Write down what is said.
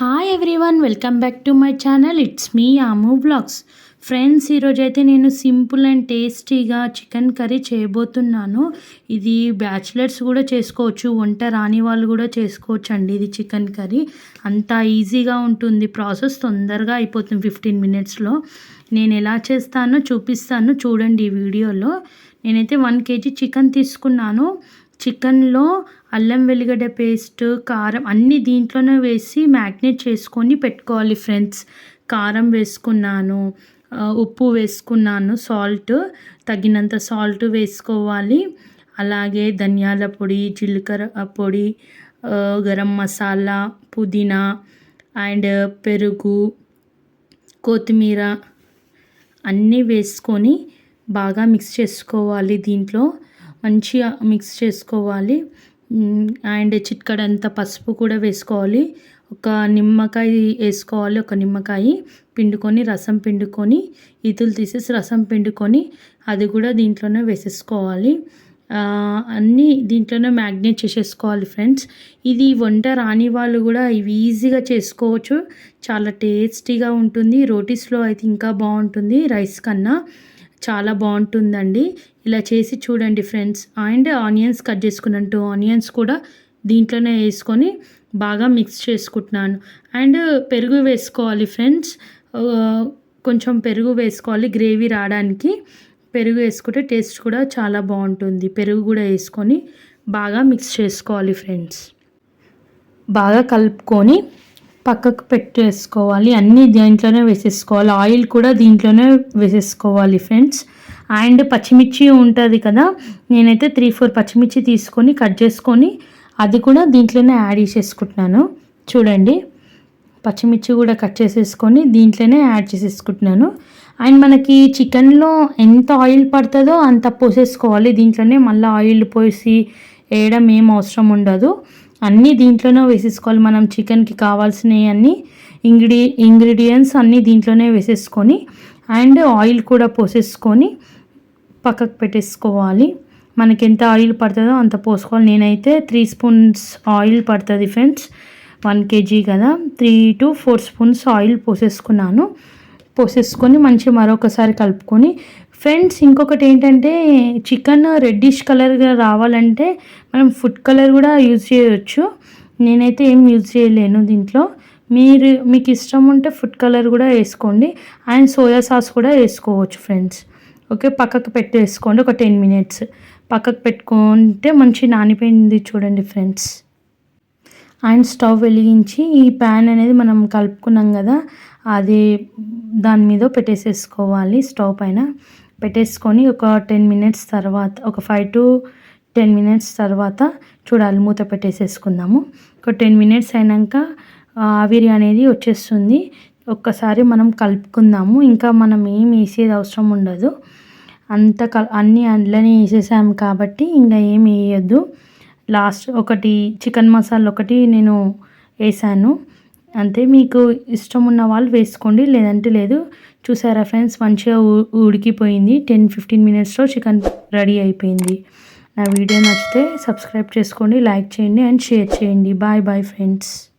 Hi everyone welcome back to my channel it's me Amu blogs friends ఈరోజు అయితే నేను simple and టేస్టీగా chicken curry చేయబోతున్నాను. ఇది బ్యాచిలర్స్ కూడా చేసుకోవచ్చు వంట రాని వాళ్ళు కూడా చేసుకోవచ్చు అండి ఇది చికెన్ కర్రీ. అంత ఈజీగా ఉంటుంది ప్రాసెస్ తొందరగా అయిపోతుంది ఫిఫ్టీన్ మినిట్స్లో. నేను ఎలా చేస్తానో చూపిస్తాను చూడండి ఈ వీడియోలో. నేనైతే వన్ కేజీ చికెన్ తీసుకున్నాను. చికెన్లో అల్లం వెల్లిగడ్డ పేస్ట్ కారం అన్నీ దీంట్లోనే వేసి మ్యాగ్నేట్ చేసుకొని పెట్టుకోవాలి ఫ్రెండ్స్. కారం వేసుకున్నాను ఉప్పు వేసుకున్నాను సాల్ట్ తగినంత సాల్ట్ వేసుకోవాలి. అలాగే ధనియాల పొడి జీలకర్ర పొడి గరం మసాలా పుదీనా అండ్ పెరుగు కొత్తిమీర అన్నీ వేసుకొని బాగా మిక్స్ చేసుకోవాలి దీంట్లో. మంచిగా మిక్స్ చేసుకోవాలి. అండ్ చిట్కడంత పసుపు కూడా వేసుకోవాలి. ఒక నిమ్మకాయ వేసుకోవాలి ఒక నిమ్మకాయ పిండుకొని రసం పిండుకొని ఈతులు తీసేసి రసం పిండుకొని అది కూడా దీంట్లోనే వేసేసుకోవాలి. అన్నీ దీంట్లోనే మ్యాగ్నేట్ చేసేసుకోవాలి ఫ్రెండ్స్. ఇది వంట రాని వాళ్ళు కూడా ఇవి ఈజీగా చేసుకోవచ్చు. చాలా టేస్టీగా ఉంటుంది. రోటీస్లో అయితే ఇంకా బాగుంటుంది రైస్ కన్నా. చాలా బాగుంటుందండి. ఇలా చేసి చూడండి ఫ్రెండ్స్. అండ్ ఆనియన్స్ కట్ చేసుకున్నాను టూ ఆనియన్స్ కూడా దీంట్లోనే వేసుకొని బాగా మిక్స్ చేసుకుంటున్నాను. అండ్ పెరుగు వేసుకోవాలి ఫ్రెండ్స్. కొంచెం పెరుగు వేసుకోవాలి గ్రేవీ రావడానికి. పెరుగు వేసుకుంటే టేస్ట్ కూడా చాలా బాగుంటుంది. పెరుగు కూడా వేసుకొని బాగా మిక్స్ చేసుకోవాలి ఫ్రెండ్స్. బాగా కలుపుకొని పక్కకు పెట్టేసుకోవాలి. అన్నీ దీంట్లోనే వేసేసుకోవాలి. ఆయిల్ కూడా దీంట్లోనే వేసేసుకోవాలి ఫ్రెండ్స్. అండ్ పచ్చిమిర్చి ఉంటుంది కదా నేనైతే త్రీ ఫోర్ పచ్చిమిర్చి తీసుకొని కట్ చేసుకొని అది కూడా దీంట్లోనే యాడ్ చేసేసుకుంటున్నాను. చూడండి పచ్చిమిర్చి కూడా కట్ చేసేసుకొని దీంట్లోనే యాడ్ చేసేసుకుంటున్నాను. అండ్ మనకి చికెన్లో ఎంత ఆయిల్ పడుతుందో అంత పోసేసుకోవాలి. దీంట్లోనే మళ్ళీ ఆయిల్ పోసి వేయడం ఏం అవసరం ఉండదు. అన్నీ దీంట్లోనే వేసేసుకోవాలి. మనం చికెన్కి కావాల్సినవి అన్నీ ఇంగ్రీ ఇంగ్రీడియంట్స్ అన్నీ దీంట్లోనే వేసేసుకొని అండ్ ఆయిల్ కూడా పోసేసుకొని పక్కకు పెట్టేసుకోవాలి. మనకి ఎంత ఆయిల్ పడుతుందో అంత పోసుకోవాలి. నేనైతే త్రీ స్పూన్స్ ఆయిల్ పడుతుంది ఫ్రెండ్స్. వన్ కేజీ కదా. Three to four spoons oil పోసేసుకున్నాను. పోసేసుకొని మంచి మరొకసారి కలుపుకొని ఫ్రెండ్స్ ఇంకొకటి ఏంటంటే చికెన్ రెడ్డిష్ కలర్గా రావాలంటే మనం ఫుడ్ కలర్ కూడా యూజ్ చేయవచ్చు నేనైతే ఏం యూజ్ చేయలేను దీంట్లో. మీరు మీకు ఇష్టం ఉంటే ఫుడ్ కలర్ కూడా వేసుకోండి. అండ్ సోయా సాస్ కూడా వేసుకోవచ్చు ఫ్రెండ్స్. ఓకే పక్కకు పెట్టేసుకోండి ఒక టెన్ మినిట్స్. పక్కకు పెట్టుకుంటే మంచి నానిపోయింది చూడండి ఫ్రెండ్స్. అండ్ స్టవ్ వెలిగించి ఈ ప్యాన్ అనేది మనం కలుపుకున్నాం కదా అది దాని మీద పెట్టేసేసుకోవాలి స్టవ్ పైన. పెట్టేసుకొని ఒక టెన్ మినిట్స్ తర్వాత ఒక ఫైవ్ టు టెన్ మినిట్స్ తర్వాత చూడాలి మూత పెట్టేసేసుకుందాము. ఒక టెన్ మినిట్స్ అయినాక ఆవిరి అనేది వచ్చేస్తుంది. ఒక్కసారి మనం కలుపుకుందాము. ఇంకా మనం ఏం వేసేది అవసరం ఉండదు. అంత క అన్నీ అందులోనే వేసేసాము కాబట్టి ఇంకా ఏం వేయద్దు. లాస్ట్ ఒకటి చికెన్ మసాలా ఒకటి నేను వేసాను. అంతే మీకు ఇష్టం ఉన్న వాళ్ళు వేసుకోండి లేదంటే లేదు. చూసారా ఫ్రెండ్స్ మంచిగా ఉడికిపోయింది. టెన్ ఫిఫ్టీన్ మినిట్స్లో చికెన్ రెడీ అయిపోయింది. నా వీడియో నచ్చితే సబ్స్క్రైబ్ చేసుకోండి లైక్ చేయండి అండ్ షేర్ చేయండి. Bye bye friends.